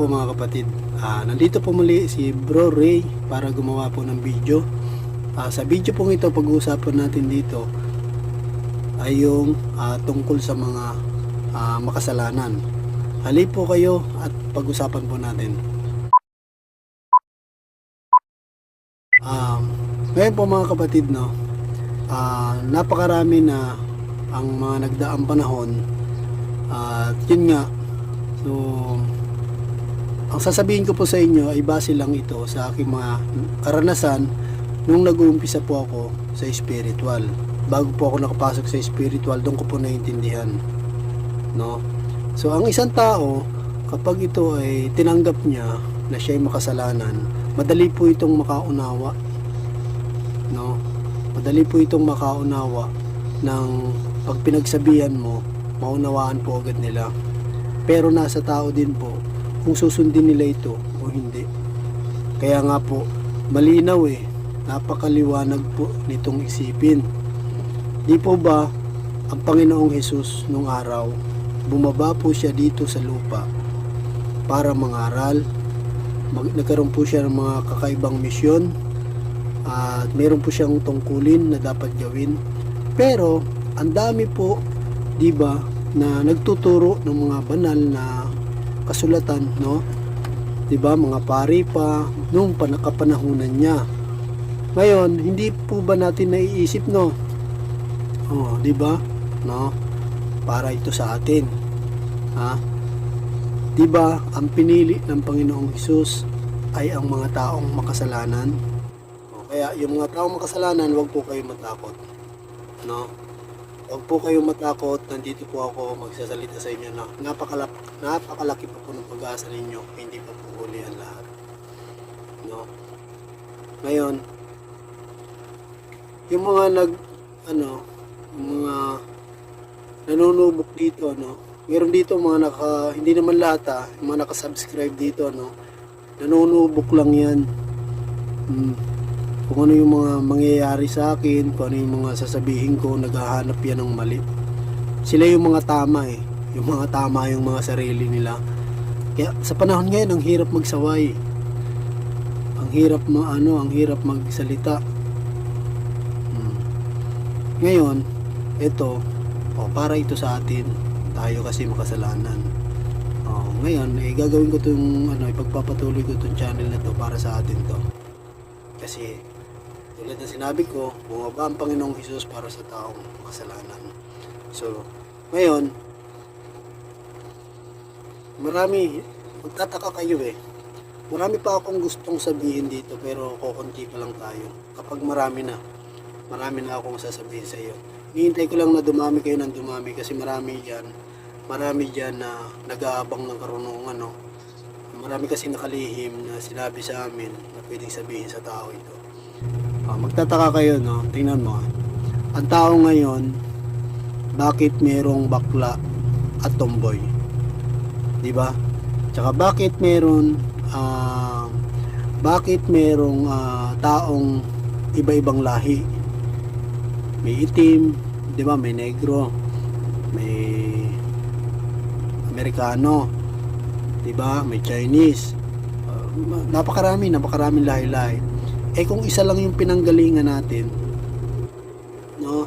Po mga kapatid. Ah, nandito po muli si Bro Ray para gumawa po ng video. Ah, sa video pong ito, pag-uusapan natin dito ay yung ah, tungkol sa mga ah, makasalanan. Halip po kayo at pag-usapan po natin. Um, ngayon po mga kapatid, no, ah, napakarami na ang mga nagdaang panahon at yun nga, so ang sasabihin ko po sa inyo ay base lang ito sa aking mga karanasan nung nag-uumpisa po ako sa spiritual. Bago po ako nakapasok sa spiritual, doon ko po naiintindihan. No? So, ang isang tao, kapag ito ay tinanggap niya na siya ay makasalanan, madali po itong makaunawa. No? Madali po itong makaunawa ng pag pinagsabihan mo, maunawaan po agad nila. Pero nasa tao din po kung susundin nila ito o hindi. Kaya nga po, malinaw eh, napakaliwanag po nitong isipin. Di po ba ang Panginoong Hesus nung araw, bumaba po siya dito sa lupa para mangaral. Mag, nagkaroon po siya ng mga kakaibang misyon at meron po siyang tungkulin na dapat gawin. Pero ang dami po, 'di ba, na nagtuturo ng mga banal na kasulatan, no? 'Di ba, mga pari pa nung panakapanahunan niya. Ngayon, hindi po ba natin naiisip, no? Oh, 'di ba? No? Para ito sa atin. Ha? 'Di ba, ang pinili ng Panginoong Hesus ay ang mga taong makasalanan. O, kaya yung mga taong makasalanan, huwag po kayong matakot. No? Huwag po kayong matakot, nandito po ako magsasalita sa inyo na napakalaki, napakalaki pa po ng pag-asa ninyo, hindi pa po huli ang lahat. No? Ngayon, yung mga nag, ano, mga nanunubok dito, no? Meron dito mga naka, hindi naman lahat ah, mga nakasubscribe dito, no? Nanunubok lang yan. Hmm kung ano yung mga mangyayari sa akin, kung ano yung mga sasabihin ko, naghahanap yan ng mali. Sila yung mga tama eh. Yung mga tama yung mga sarili nila. Kaya sa panahon ngayon, ang hirap magsaway. Ang hirap ma ano, ang hirap magsalita. Hmm. Ngayon, ito, oh, para ito sa atin, tayo kasi makasalanan. Oh, ngayon, eh, gagawin ko itong, ano, ipagpapatuloy ko itong channel na to para sa atin to. Kasi, tulad na sinabi ko, bumaba ang Panginoong Hesus para sa taong makasalanan. So, ngayon, marami, magtataka kayo eh. Marami pa akong gustong sabihin dito pero kukunti pa lang tayo. Kapag marami na, marami na akong sasabihin sa iyo. Hihintay ko lang na dumami kayo ng dumami kasi marami dyan, marami dyan na nag-aabang ng karunungan, no? Marami kasi nakalihim na sinabi sa amin na pwedeng sabihin sa tao ito. Ah, magtataka kayo, no? Tingnan mo. ah. Ang tao ngayon, bakit merong bakla at tomboy? 'Di ba? Tsaka bakit meron ah, bakit merong ah, taong iba-ibang lahi? May itim, 'di ba? May negro, may Amerikano, 'di ba? May Chinese. Ah, napakarami, napakaraming lahi-lahi. Eh kung isa lang yung pinanggalingan natin, no?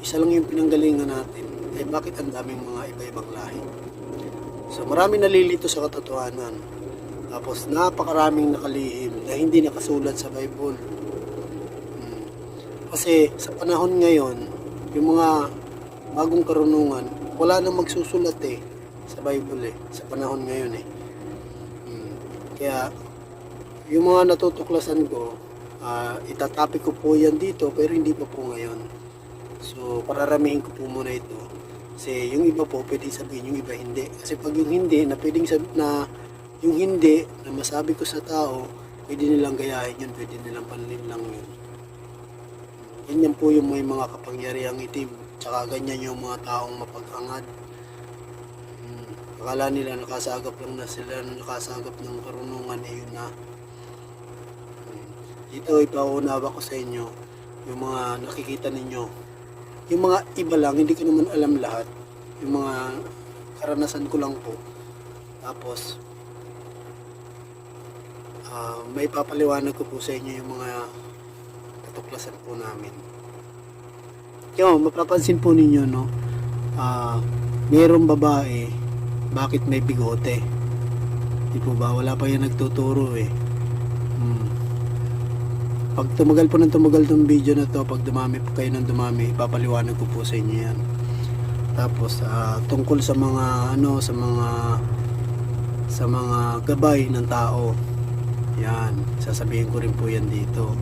Isa lang yung pinanggalingan natin, eh bakit ang daming mga iba-ibang lahi? So marami nalilito sa katotohanan. Tapos napakaraming nakalihim na hindi nakasulat sa Bible. Hmm. Kasi sa panahon ngayon, yung mga bagong karunungan, wala nang magsusulat eh sa Bible eh, sa panahon ngayon eh. Hmm. Kaya yung mga natutuklasan ko, ah itatapik ko po yan dito pero hindi pa po ngayon. So, pararamihin ko po muna ito. Kasi yung iba po, pwede sabihin, yung iba hindi. Kasi pag yung hindi, na pwedeng sab- na yung hindi, na masabi ko sa tao, pwede nilang gayahin yun, pwede nilang panlin lang yun. Ganyan po yung may mga kapangyarihang itim. Tsaka ganyan yung mga taong mapag-angad. Hmm. Akala nila nakasagap lang na sila, nakasagap ng karunungan, eh yun na. Dito ipaunawa ko sa inyo yung mga nakikita ninyo yung mga iba lang, hindi ko naman alam lahat. Yung mga karanasan ko lang po. Tapos, ah, may papaliwanag ko po sa inyo yung mga katuklasan po namin. Yung mapapansin po ninyo no, ah, mayroong babae, bakit may bigote? Di po ba? Wala pa yan nagtuturo eh. Hmm. Pag tumagal po ng tumagal tong video na to, pag dumami po kayo ng dumami, papaliwanag ko po sa inyo yan. Tapos ah, tungkol sa mga ano, sa mga sa mga gabay ng tao. Yan, sasabihin ko rin po yan dito.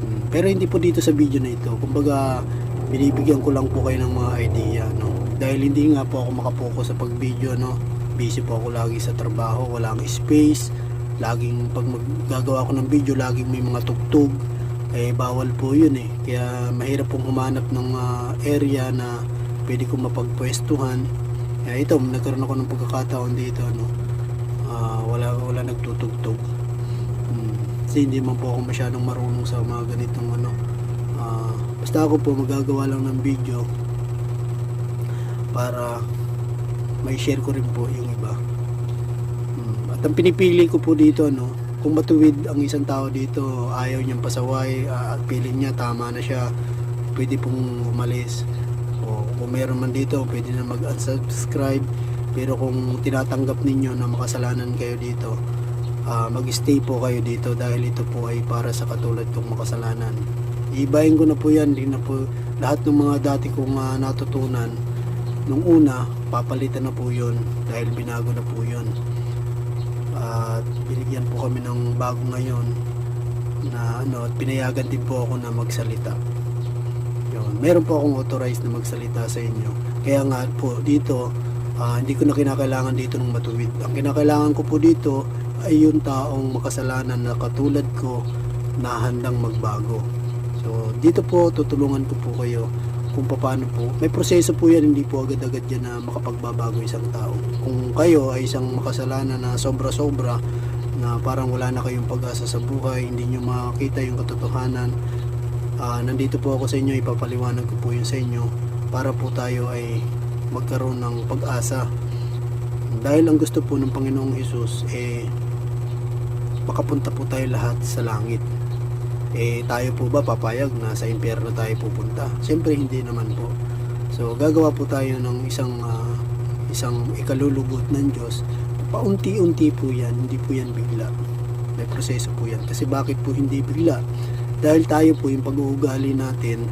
Hmm, Pero hindi po dito sa video na ito. Kumbaga, binibigyan ko lang po kayo ng mga idea, no. Dahil hindi nga po ako makapokus sa pag-video, no. Busy po ako lagi sa trabaho, wala akong space. Laging pag maggagawa ako ng video, laging may mga tugtog. Eh bawal po 'yun eh. Kaya mahirap pong humanap ng ah, area na pwede kong mapagpwestuhan. Kaya ito, nagkaroon ako ng pagkakataon dito, no. Ah, wala wala nagtutugtog. Hmm. Kasi hindi man po ako masyadong marunong sa mga ganitong ano. Ah, basta ako po magagawa lang ng video para may share ko rin po yung iba. Hmm. At ang pinipili ko po dito no, kung matuwid ang isang tao dito, ayaw niyang pasaway, ah, at feeling niya tama na siya, pwede pong umalis. O kung meron man dito, pwede na mag-unsubscribe. Pero kung tinatanggap ninyo na makasalanan kayo dito, ah, mag-stay po kayo dito dahil ito po ay para sa katulad kong makasalanan. Ibahin ko na po yan, di na po lahat ng mga dati kong ah, natutunan nung una, papalitan na po yun dahil binago na po yun. At binigyan po kami ng bago ngayon na ano, at pinayagan din po ako na magsalita. Yun. Meron po akong authorized na magsalita sa inyo. Kaya nga po dito, ah, hindi ko na kinakailangan dito ng matuwid. Ang kinakailangan ko po dito ay yung taong makasalanan na katulad ko na handang magbago. So, dito po tutulungan ko po kayo kung paano po. May proseso po yan, hindi po agad-agad yan na makapagbabago isang tao. Kung kayo ay isang makasalanan na sobra-sobra, na parang wala na kayong pag-asa sa buhay, hindi nyo makita yung katotohanan, ah, nandito po ako sa inyo, ipapaliwanag ko po yun sa inyo para po tayo ay magkaroon ng pag-asa. Dahil ang gusto po ng Panginoong Hesus, eh, makapunta po tayo lahat sa langit eh tayo po ba papayag na sa impyerno tayo pupunta? Siyempre hindi naman po. So gagawa po tayo ng isang ah, isang ikalulugot ng Diyos. Paunti-unti po 'yan, hindi po 'yan bigla. May proseso po 'yan. Kasi bakit po hindi bigla? Dahil tayo po yung pag-uugali natin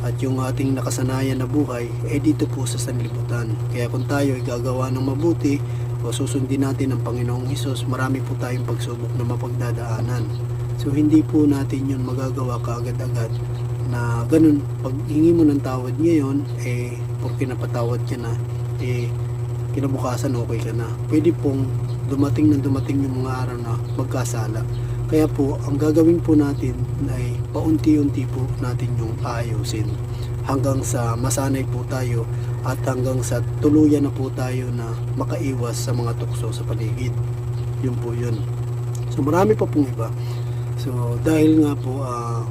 at yung ating nakasanayan na buhay eh dito po sa sanlibutan. Kaya kung tayo ay gagawa ng mabuti o susundin natin ang Panginoong Hesus, marami po tayong pagsubok na mapagdadaanan. So hindi po natin yun magagawa kaagad-agad na ganun, pag hingi mo ng tawad ngayon, eh, porque napatawad ka na, eh, kinabukasan okay ka na. Pwede pong dumating na dumating yung mga araw na magkasala. Kaya po, ang gagawin po natin ay paunti-unti po natin yung aayusin hanggang sa masanay po tayo at hanggang sa tuluyan na po tayo na makaiwas sa mga tukso sa paligid. Yun po yun. So marami pa pong iba. So dahil nga po ah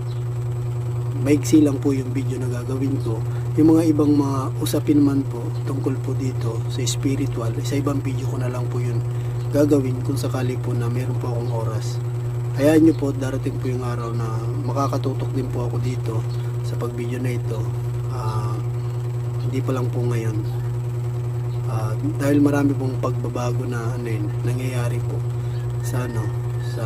maiksi lang po yung video na gagawin ko. Yung mga ibang mga usapin man po tungkol po dito sa spiritual, sa ibang video ko na lang po yun gagawin kung sakali po na meron po akong oras. Hayaan nyo po darating po yung araw na makakatutok din po ako dito sa pag-video na ito. Ah, hindi pa lang po ngayon. Ah, dahil marami pong pagbabago na ano yun, nangyayari po sa ano, sa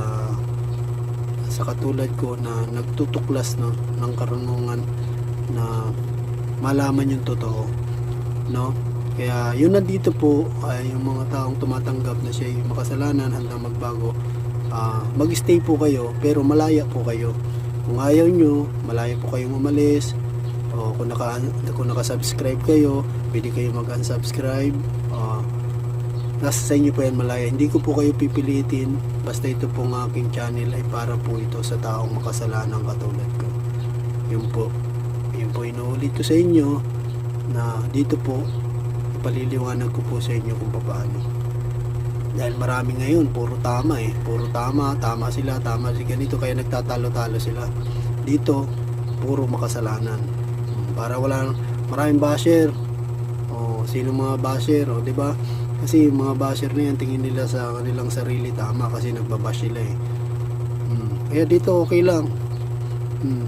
sa katulad ko na nagtutuklas no, ng karunungan na malaman yung totoo no? Kaya yun nandito po ay yung mga taong tumatanggap na siya ay makasalanan handang magbago. Ah, mag-stay po kayo pero malaya po kayo. Kung ayaw nyo malaya po kayong umalis. O kung, naka, kung naka-subscribe kayo pwede kayo mag-unsubscribe nasa sa inyo po yan malaya. Hindi ko po kayo pipilitin. Basta ito pong aking channel ay para po ito sa taong makasalanan katulad ko. Yun po. Yun po inuulit ko sa inyo na dito po ipaliliwanag ko po sa inyo kung paano. Dahil marami ngayon puro tama eh. Puro tama tama sila tama si ganito kaya nagtatalo-talo sila. Dito puro makasalanan. Para wala maraming basher. O sino mga basher? O di ba kasi yung mga basher na yan tingin nila sa kanilang sarili tama kasi nagbabash sila eh Kaya dito okay lang. Hmm.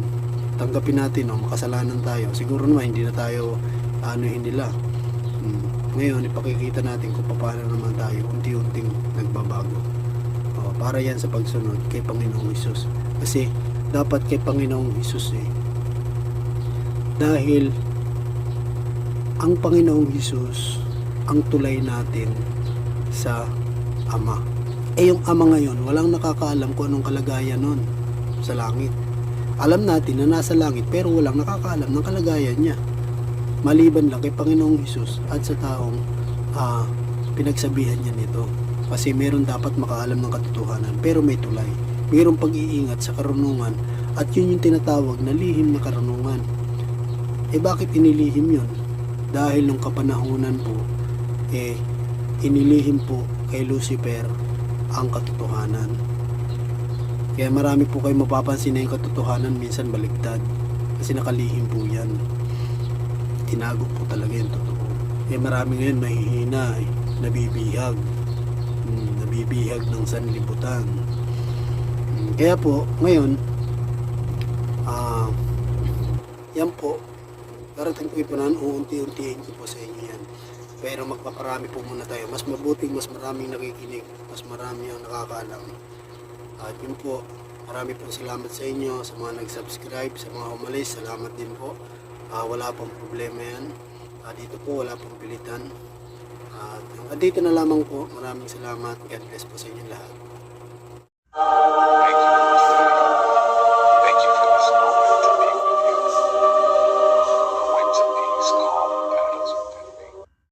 Tanggapin natin, no? makasalanan tayo. Siguro naman hindi na tayo anuhin nila. Hmm. Ngayon, ipakikita natin kung paano naman tayo unti-unting nagbabago. O, para yan sa pagsunod kay Panginoong Isus. Kasi dapat kay Panginoong Isus eh. Dahil ang Panginoong Isus ang tulay natin sa Ama. Eh yung Ama ngayon, walang nakakaalam kung anong kalagayan nun sa langit. Alam natin na nasa langit pero walang nakakaalam ng kalagayan niya. Maliban lang kay Panginoong Hesus at sa taong ah, pinagsabihan niya nito. Kasi meron dapat makaalam ng katotohanan pero may tulay. Mayroong pag-iingat sa karunungan at yun yung tinatawag na lihim na karunungan. Eh bakit inilihim yun? Dahil nung kapanahunan po, eh, inilihim po kay Lucifer ang katotohanan. Kaya marami po kayo mapapansin na yung katotohanan minsan baliktad. Kasi nakalihim po yan. Tinago po talaga yung totoo. Kaya marami ngayon mahihina, eh, nabibihag. Hmm, nabibihag ng sanlibutan. Hmm, kaya po, ngayon, ah, yan po, darating po ipunan, uunti-untiin ko po sa inyo yan. Pero magpaparami po muna tayo. Mas mabuting, mas maraming nakikinig, mas marami ang nakakaalam. At yun po, marami pong salamat sa inyo, sa mga nag-subscribe, sa mga umalis, salamat din po. Ah, wala pong problema yan. Ah, dito po, wala pong pilitan. At hanggang dito na lamang po, maraming salamat. God bless po sa inyo lahat.